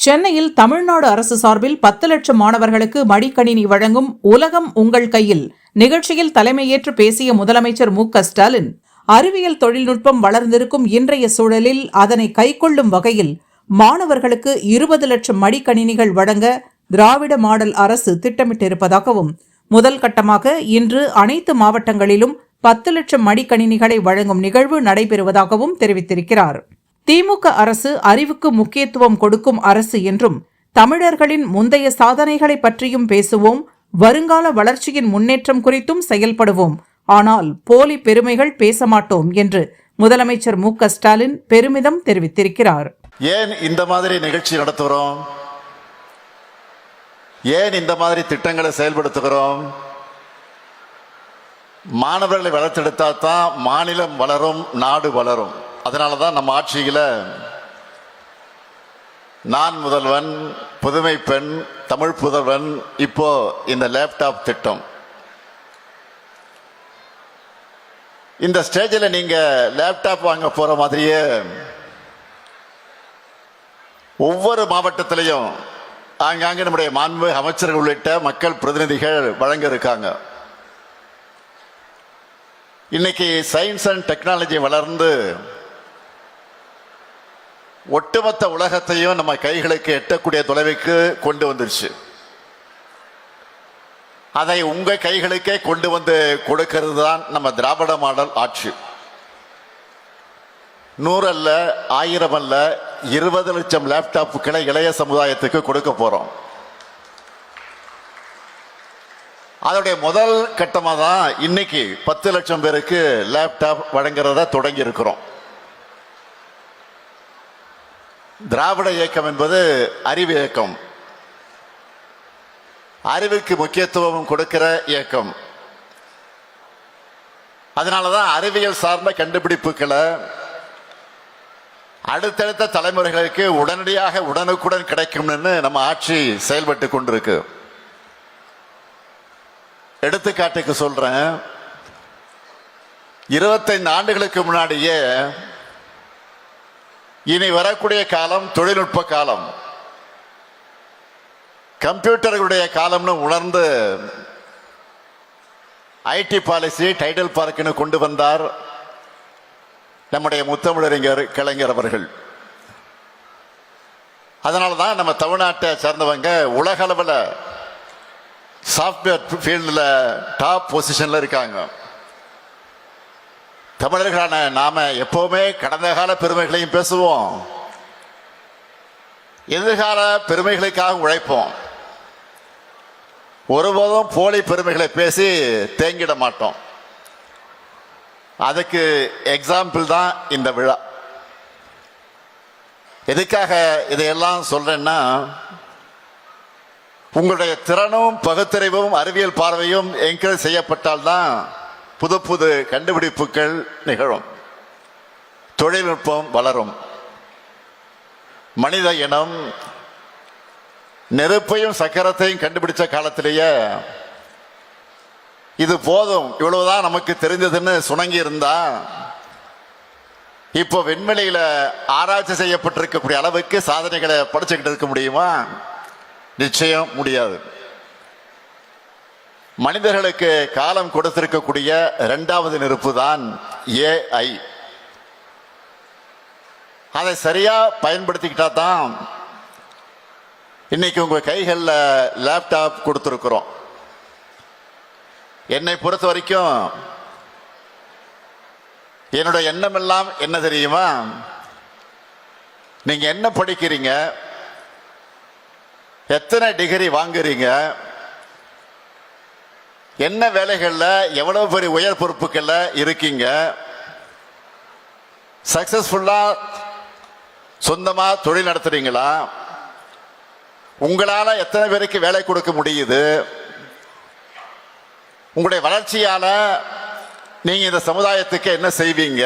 சென்னையில் தமிழ்நாடு அரசு சார்பில் பத்து லட்சம் மாணவர்களுக்கு மடிக்கணினி வழங்கும் உலகம் உங்கள் கையில் நிகழ்ச்சியில் தலைமையேற்று பேசிய முதலமைச்சர் மு க ஸ்டாலின் அறிவியல் தொழில்நுட்பம் வளர்ந்திருக்கும் இன்றைய சூழலில் அதனை கைக்கொள்ளும் வகையில் மாணவர்களுக்கு இருபது லட்சம் மடிக்கணினிகள் வழங்க திராவிட மாடல் அரசு திட்டமிட்டிருப்பதாகவும் முதல் கட்டமாக இன்று அனைத்து மாவட்டங்களிலும் பத்து லட்சம் மடிக்கணினிகளை வழங்கும் நிகழ்வு நடைபெறுவதாகவும் தெரிவித்திருக்கிறார். திமுக அரசு அறிவுக்கு முக்கியத்துவம் கொடுக்கும் அரசு என்றும் தமிழர்களின் முந்தைய சாதனைகளை பற்றியும் பேசுவோம் வருங்கால வளர்ச்சியின் முன்னேற்றம் குறித்தும் செயல்படுவோம். ஆனால் போலி பெருமைகள் பேச மாட்டோம் என்று முதலமைச்சர் மு க ஸ்டாலின் பெருமிதம் தெரிவித்திருக்கிறார். ஏன் இந்த மாதிரி நிகழ்ச்சி நடத்துகிறோம்? ஏன் இந்த மாதிரி திட்டங்களை செயல்படுத்துகிறோம்? மாணவர்களை வளர்த்தெடுத்தா தான் மாநிலம் வளரும் நாடு வளரும். அதனால தான் நம்ம ஆட்சியில் நான் முதல்வன் புதுமை பெண் தமிழ் புதல்வன் இப்போ இந்த லேப்டாப் திட்டம். இந்த ஸ்டேஜில் நீங்கள் லேப்டாப் வாங்க போகிற மாதிரியே ஒவ்வொரு மாவட்டத்திலையும் ஆங்காங்கே நம்முடைய மாண்பு அமைச்சர்கள் உள்ளிட்ட மக்கள் பிரதிநிதிகள் வழங்க இருக்காங்க இன்னைக்கு சயின்ஸ் அண்ட் டெக்னாலஜி வளர்ந்து ஒட்டுமொத்த உலகத்தையும் நம்ம கைகளுக்கு எட்டக்கூடிய தொலைவுக்கு கொண்டு வந்துருச்சு. அதை உங்கள் கைகளுக்கே கொண்டு வந்து கொடுக்கிறது தான் நம்ம திராவிட மாடல் ஆட்சி. நூறு அல்ல ஆயிரம் அல்ல இருபது லட்சம் லேப்டாப்புகளை இளைய சமுதாயத்துக்கு கொடுக்க போகிறோம் அதோடைய முதல் கட்டமாக தான் இன்னைக்கு பத்து லட்சம் பேருக்கு லேப்டாப் வழங்குறத தொடங்கி இருக்கிறோம் திராவிட இயக்கம் என்பது அறிவு இயக்கம். அறிவுக்கு முக்கியத்துவம் கொடுக்கிற இயக்கம். அதனாலதான் அறிவியல் சார்ந்த கண்டுபிடிப்புகளை அடுத்தடுத்த தலைமுறைகளுக்கு உடனடியாக உடனுக்குடன் கிடைக்கும்னு நம்ம ஆட்சி செயல்பட்டு கொண்டிருக்கு. எடுத்துக்காட்டுக்கு சொல்றேன். இருபத்தைந்து ஆண்டுகளுக்கு முன்னாடியே இனி வரக்கூடிய காலம் தொழில்நுட்ப காலம். கம்ப்யூட்டர்களுடைய காலம்னு உணர்ந்து ஐடி பாலிசி டைட்டில் பார்க்குன்னு கொண்டு வந்தார் நம்முடைய முத்தமிழறிஞர் கலைஞர் அவர்கள். அதனால தான் நம்ம தமிழ்நாட்டை சேர்ந்தவங்க உலக அளவில் சாஃப்ட்வேர் ஃபீல்டில் டாப் பொசிஷனில் இருக்காங்க. தமிழர்களான நாம எப்பவுமே கடந்த கால பெருமைகளையும் பேசுவோம். எதிர்கால பெருமைகளுக்காக உழைப்போம். ஒருபோதும் போலி பெருமைகளை பேசி தேங்கிட மாட்டோம். அதுக்கு எக்ஸாம்பிள் தான் இந்த விழா. எதுக்காக இதையெல்லாம் சொல்றேன்னா உங்களுடைய திறனும் பகுத்தறிவும் அறிவியல் பார்வையும் என்கரேஜ் செய்யப்பட்டால்தான் புது புது கண்டுபிடிப்புகள் நிகழும். தொழில்நுட்பம் வளரும். மனித இனம் நெருப்பையும் சக்கரத்தையும் கண்டுபிடிச்ச காலத்திலேயே இது போதும் இவ்வளவுதான் நமக்கு தெரிஞ்சதுன்னு சுணங்கி இருந்தா இப்போ விண்வெளியில ஆராய்ச்சி செய்யப்பட்டிருக்கக்கூடிய அளவுக்கு சாதனைகளை படிச்சுக்கிட்டு இருக்க முடியுமா? நிச்சயம் முடியாது. மனிதர்களுக்கு காலம் கொடுத்திருக்கக்கூடிய இரண்டாவது நெருப்பு தான் ஏஐ அதை சரியா பயன்படுத்திக்கிட்டா தான் இன்னைக்கு உங்க கைகளில் லேப்டாப் கொடுத்துருக்குறோம். என்னை பொறுத்த வரைக்கும் என்னோட எண்ணம் எல்லாம் என்ன தெரியுமா? நீங்க என்ன படிக்கிறீங்க? எத்தனை டிகிரி வாங்குறீங்க? என்ன வேலைகளில் எவ்வளவு பெரிய உயர் பொறுப்புகளில் இருக்கீங்க? சக்ஸஸ்ஃபுல்லாக சொந்தமாக தொழில் நடத்துறீங்களா? உங்களால் எத்தனை பேருக்கு வேலை கொடுக்க முடியுது? உங்களுடைய வளர்ச்சியால் நீங்கள் இந்த சமுதாயத்துக்கு என்ன செய்வீங்க?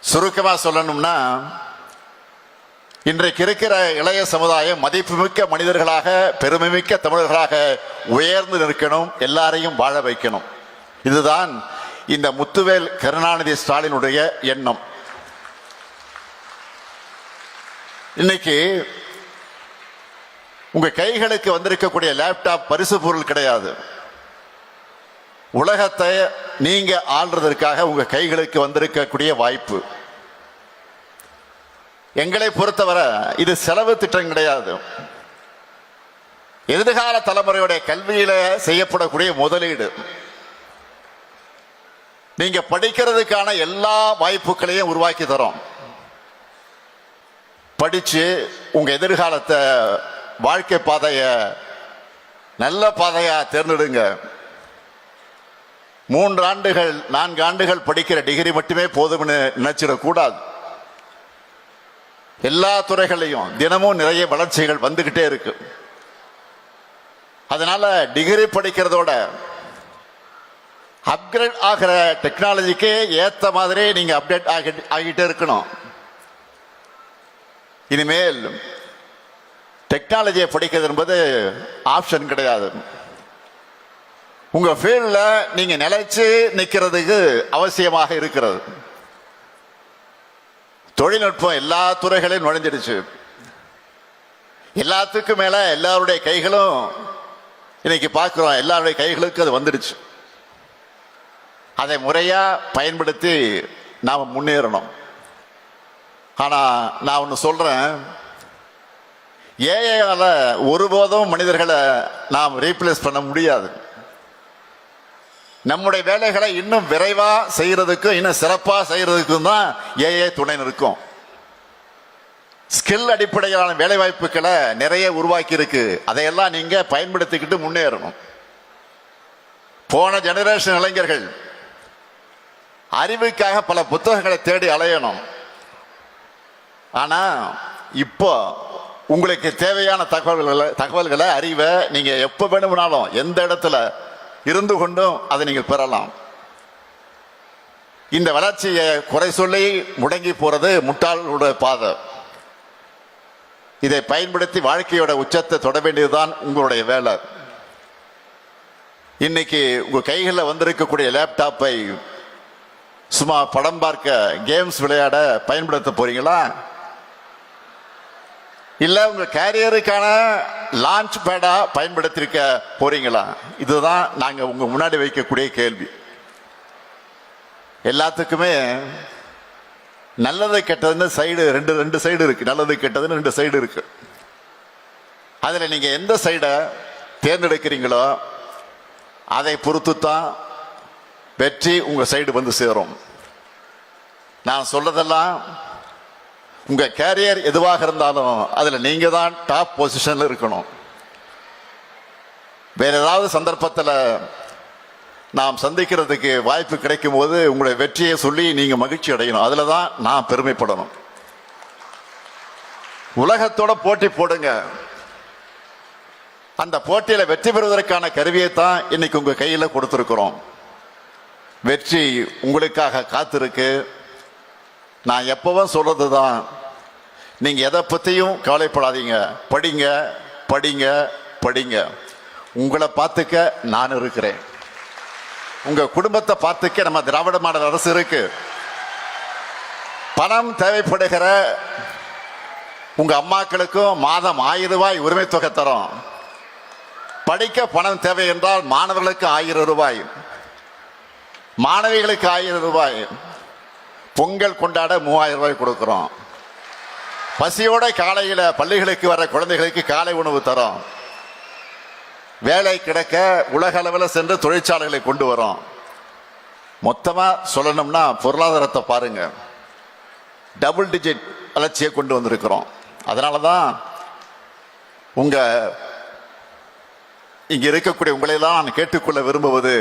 சுருக்கமாக சொல்லணும்னா இன்றைக்கு இருக்கிற இளைய சமுதாயம் மதிப்புமிக்க மனிதர்களாக பெருமைமிக்க தமிழர்களாக உயர்ந்து நிற்கணும் எல்லாரையும் வாழ வைக்கணும். இதுதான் இந்த முத்துவேல் கருணாநிதி ஸ்டாலினுடைய எண்ணம். இன்னைக்கு உங்க கைகளுக்கு வந்திருக்கக்கூடிய லேப்டாப் பரிசு பொருள் கிடையாது. உலகத்தை நீங்க ஆள்றதற்காக உங்க கைகளுக்கு வந்திருக்கக்கூடிய வாய்ப்பு. எங்களை பொறுத்தவரை இது செலவு திட்டம் கிடையாது. எதிர்கால தலைமுறையுடைய கல்வியில செய்யப்படக்கூடிய முதலீடு. நீங்க படிக்கிறதுக்கான எல்லா வாய்ப்புகளையும் உருவாக்கி தரோம். படிச்சு உங்க எதிர்காலத்தை வாழ்க்கை பாதைய நல்ல பாதையா தேர்ந்தெடுங்க. மூன்று ஆண்டுகள் நான்கு ஆண்டுகள் படிக்கிற டிகிரி மட்டுமே போதும்னு நினைச்சிடக்கூடாது. எல்லா துறைகளையும் தினமும் நிறைய வளர்ச்சிகள் வந்துகிட்டே இருக்கு. அதனால டிகிரி படிக்கிறதோட அப்கிரேட் ஆகிற டெக்னாலஜிக்கு ஏத்த மாதிரி நீங்க அப்டேட் ஆகி ஆகிட்டே இருக்கணும். இனிமேல் டெக்னாலஜியை படிக்கிறது என்பது ஆப்ஷன் கிடையாது. உங்க ஃபீல்ட்ல நீங்க நிலைச்சு நிக்கிறதுக்கு அவசியமாக இருக்கிறது. தொழில்நுட்பம் எல்லா துறைகளையும் நுழைஞ்சிடுச்சு. எல்லாத்துக்கும் மேல எல்லாருடைய கைகளும் இன்னைக்கு பார்க்குறோம் எல்லாருடைய கைகளுக்கும் அது வந்துடுச்சு. அதை முறையா பயன்படுத்தி நாம் முன்னேறணும். ஆனா நான் ஒன்று சொல்றேன். ஏஐயால ஒருபோதும் மனிதர்களை நாம் ரீப்ளேஸ் பண்ண முடியாது. நம்முடைய வேலைகளை இன்னும் விரைவா செய்யறதுக்கும் இன்னும் சிறப்பா செய்யறதுக்கும் தான் ஏஏ துணை நிற்கும் ஸ்கில் அடிப்படையிலான வேலை வாய்ப்புகளை நிறைய உருவாக்கி இருக்கு அதையெல்லாம் நீங்க பயன்படுத்திக்கிட்டு முன்னேறணும். போன ஜெனரேஷன் இளைஞர்கள் அறிவுக்காக பல புத்தகங்களை தேடி அலையணும். ஆனா இப்போ உங்களுக்கு தேவையான தகவல்களை தகவல்களை அறிவை நீங்க எப்ப வேணும்னாலும் எந்த இடத்துல இருந்து கொண்டும் அதை நீங்கள் பெறலாம். இந்த வளர்ச்சியை குறை சொல்லி முடங்கி போகிறது முட்டாளோட பாதை. இதை பயன்படுத்தி வாழ்க்கையோட உச்சத்தை தொட வேண்டியதுதான் உங்களுடைய வேலை. இன்னைக்கு உங்கள் கைகளில் வந்திருக்கக்கூடிய லேப்டாப்பை சும்மா படம் பார்க்க கேம்ஸ் விளையாட பயன்படுத்த போறீங்களா? இல்லை உங்கள் கேரியருக்கான லான்ச் பேடாக பயன்படுத்தியிருக்க போறீங்களா? இதுதான் நாங்கள் உங்கள் முன்னாடி வைக்கக்கூடிய கேள்வி. எல்லாத்துக்குமே நல்லது கெட்டதுன்னு சைடு ரெண்டு ரெண்டு சைடு இருக்கு. நல்லது கெட்டதுன்னு ரெண்டு சைடு இருக்கு. அதில் நீங்கள் எந்த சைடை தேர்ந்தெடுக்கிறீங்களோ அதை பொறுத்து தான் வெற்றி உங்கள் சைடு வந்து சேரும். நான் சொல்றதெல்லாம் உங்கள் கேரியர் எதுவாக இருந்தாலும் அதில் நீங்கள் தான் டாப் பொசிஷனில் இருக்கணும். வேற ஏதாவது சந்தர்ப்பத்தில் நாம் சந்திக்கிறதுக்கு வாய்ப்பு கிடைக்கும் போது உங்களுடைய வெற்றியை சொல்லி நீங்கள் மகிழ்ச்சி அடையணும். அதில் தான் நான் பெருமைப்படணும். உலகத்தோட போட்டி போடுங்க. அந்த போட்டியில் வெற்றி பெறுவதற்கான கருவியை தான் இன்னைக்கு உங்கள் கையில் கொடுத்துருக்குறோம். வெற்றி உங்களுக்காக காத்திருக்கு. நான் எப்பவும் சொல்றது தான் நீங்கள் எதை பற்றியும் கவலைப்படாதீங்க. படிங்க படிங்க படிங்க. உங்களை பார்த்துக்க நான் இருக்கிறேன். உங்கள் குடும்பத்தை பார்த்துக்க நம்ம திராவிட மாடல் அரசு இருக்கு. பணம் தேவைப்படுகிற உங்கள் அம்மாக்களுக்கும் மாதம் ஆயிரம் ரூபாய் உரிமை தொகை தரும். படிக்க பணம் தேவை என்றால் மாணவர்களுக்கு ஆயிரம் ரூபாய். மாணவிகளுக்கு ஆயிரம் ரூபாய். பொங்கல் கொண்டாட மூவாயிரம் ரூபாய் கொடுக்குறோம். பசியோட காலையில் பள்ளிகளுக்கு வர குழந்தைகளுக்கு காலை உணவு தரோம். வேலை கிடைக்க உலக அளவில் சென்று தொழிற்சாலைகளை கொண்டு வரோம். மொத்தமாக சொல்லணும்னா பொருளாதாரத்தை பாருங்க. டபுள் டிஜிட் வளர்ச்சியை கொண்டு வந்திருக்கிறோம். அதனால தான் உங்கள் இங்கே இருக்கக்கூடிய உங்களையெல்லாம் நான் கேட்டுக்கொள்ள விரும்புவது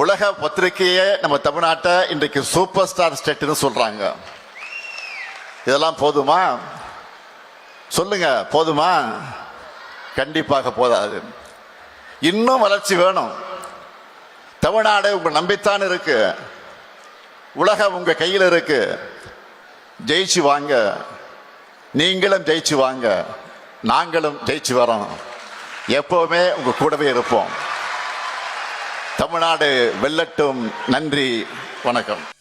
உலக பத்திரிகையே நம்ம தமிழ்நாட்டை இன்றைக்கு சூப்பர் ஸ்டார் ஸ்டேட்டுன்னு சொல்கிறாங்க இதெல்லாம் போதுமா? சொல்லுங்க போதுமா? கண்டிப்பாக போதாது. இன்னும் வளர்ச்சி வேணும். தமிழ்நாடு உங்க நம்பித்தான் இருக்கு. உலகம் உங்க கையில் இருக்கு. ஜெயிச்சு வாங்க. நீங்களும் ஜெயிச்சு வாங்க. நாங்களும் ஜெயிச்சு வரோம் எப்பவுமே உங்க கூடவே இருப்போம். தமிழ்நாடு வெல்லட்டும். நன்றி வணக்கம்.